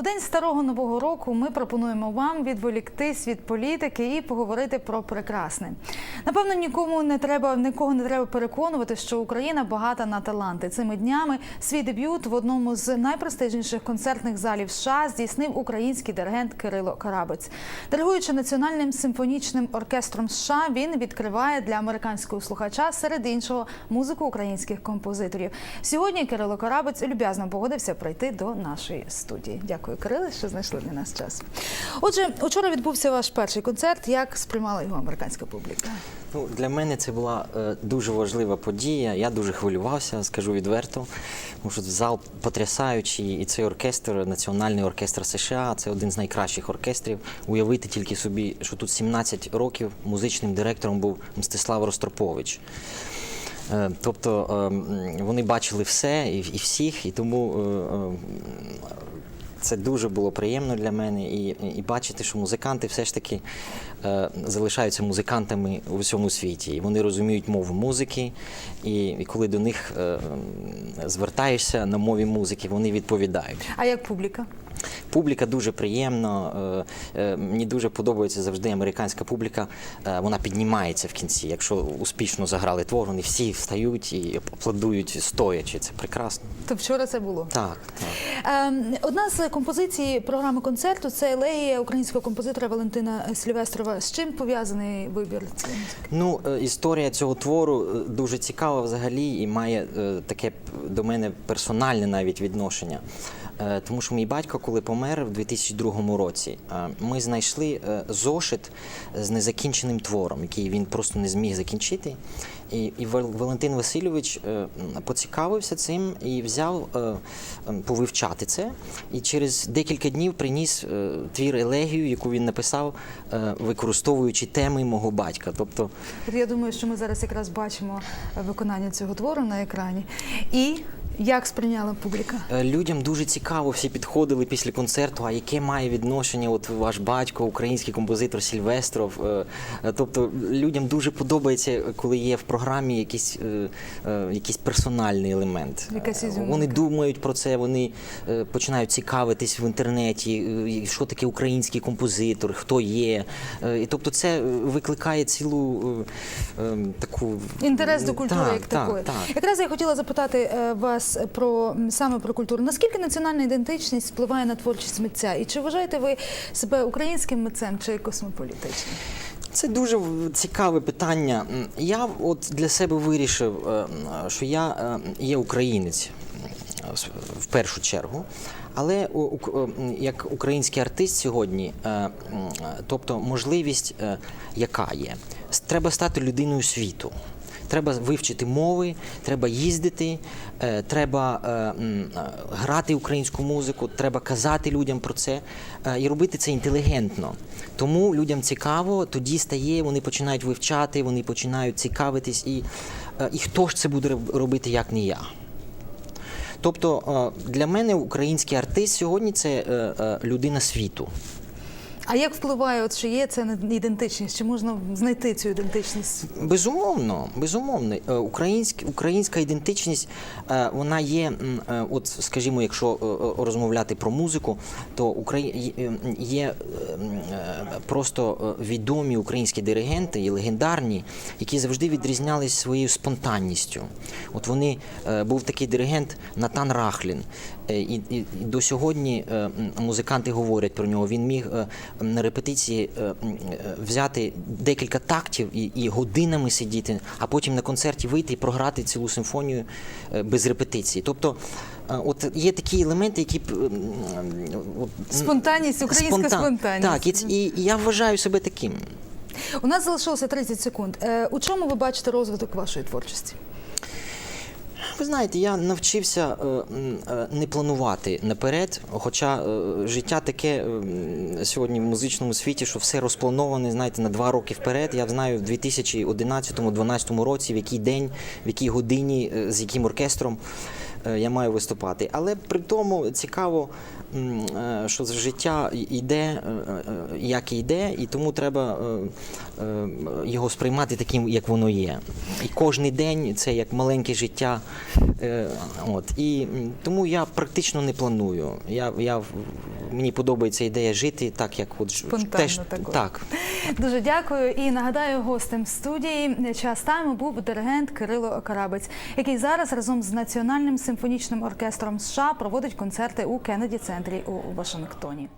У день старого нового року ми пропонуємо вам відволіктись від політики і поговорити про прекрасне. Напевно, нікому не треба нікого не треба переконувати, що Україна багата на таланти. Цими днями свій дебют в одному з найпрестижніших концертних залів США здійснив український диригент Кирило Карабець. Диригуючи національним симфонічним оркестром США, він відкриває для американського слухача серед іншого музику українських композиторів. Сьогодні Кирило Карабець люб'язно погодився прийти до нашої студії. Дякую, Кириле, що знайшли для нас час. Отже, учора відбувся ваш перший концерт. Як сприймала його американська публіка? Ну, для мене це була е, дуже важлива подія. Я дуже хвилювався, скажу відверто. Тому що зал потрясаючий, і цей оркестр, Національний оркестр США, це один з найкращих оркестрів. Уявити тільки собі, що тут 17 років музичним директором був Мстислав Ростропович. Е, Тобто е, вони бачили все і, і всіх, і тому е, е, це дуже було приємно для мене і, і бачити, що музиканти все ж таки е, залишаються музикантами у всьому світі. І вони розуміють мову музики, і, і коли до них е, звертаєшся на мові музики, вони відповідають. А як публіка? Публіка дуже приємно. е, е, Мені дуже подобається завжди американська публіка. е, Вона піднімається в кінці. Якщо успішно заграли твор, вони всі встають і аплодують стоячи. Це прекрасно. То вчора це було. Так, так. Ем, Одна з композицій програми концерту це елегія українського композитора Валентина Сільвестрова. З чим пов'язаний вибір? Ну, історія цього твору дуже цікава взагалі і має таке до мене персональне навіть відношення. Е, Тому що мій батько, коли помер в 2002 році, е, ми знайшли е, зошит з незакінченим твором, який він просто не зміг закінчити. І, і Валентин Васильович поцікавився цим і взяв е, повивчати це. І через декілька днів приніс твір елегію, яку він написав, використовуючи теми мого батька. Тобто, Я думаю, що ми зараз якраз бачимо виконання цього твору на екрані. І як сприйняла публіка? Е, Людям дуже цікаво, всі підходили після концерту. А яке має відношення от ваш батько, український композитор Сільвестров? Е, е, Тобто людям дуже подобається, коли є в програмі якийсь, якийсь персональний елемент. Якась. Вони думають про це, вони починають цікавитись в інтернеті, що таке український композитор, хто є. І тобто це викликає цілу таку Інтерес до культури Так, як так, такої. так. Якраз я хотіла запитати е, про саме про культуру. Наскільки національна ідентичність впливає на творчість митця? І чи вважаєте ви себе українським митцем чи космополітичним? Це дуже цікаве питання. Я от для себе вирішив, е, що я е, є українець в першу чергу. Але як український артист сьогодні, е, тобто можливість, яка є, треба стати людиною світу. Треба вивчити мови, треба їздити, е, треба е, е, грати українську музику, треба казати людям про це і робити це інтелігентно. Тому людям цікаво, тоді стає, вони починають вивчати, вони починають цікавитись, і, і хто ж це буде робити, як не я. Тобто для мене український артист сьогодні це людина світу. А як впливає, от що є на ідентичність? Чи можна знайти цю ідентичність? Безумовно, безумовно. Е, Українськ, українська ідентичність, е, вона є, е, от скажімо, якщо розмовляти про музику, то Украї... є просто відомі українські диригенти і легендарні, які завжди відрізнялись своєю спонтанністю. От вони був такий диригент Натан Рахлін. І, і, і до сьогодні музиканти говорять про нього. Він міг на репетиції е, е, взяти декілька тактів і, і годинами сидіти, а потім на концерті вийти і програти цілу симфонію е, без репетиції. Тобто, от є такі елементи, які от, Спонтанність, українська спонтан- спонтанність. Так, і, і, я вважаю себе таким. У нас залишилося 30 секунд. У чому ви бачите розвиток вашої творчості? Ви знаєте, я навчився е, е, не планувати наперед, хоча е, життя таке сьогодні в музичному світі, що все розплановане, знаєте, на два роки вперед. Я знаю в 2011-2012 році, в який день, в якій годині, з яким оркестром я маю виступати. Але при тому цікаво, е, що з життя йде, як і йде, і тому треба е, е, його сприймати таким, як воно є. І кожен день це як маленьке життя. Е, От. І тому я практично не планую. Я, я Мені подобається ідея жити так, як от Спонтанно теж так. так. Дуже дякую. І нагадаю, гостем студії час тайму був диригент Кирило Карабець, який зараз разом з Національним симфонічним оркестром США проводить концерти у Кеннеді центрі у Вашингтоні.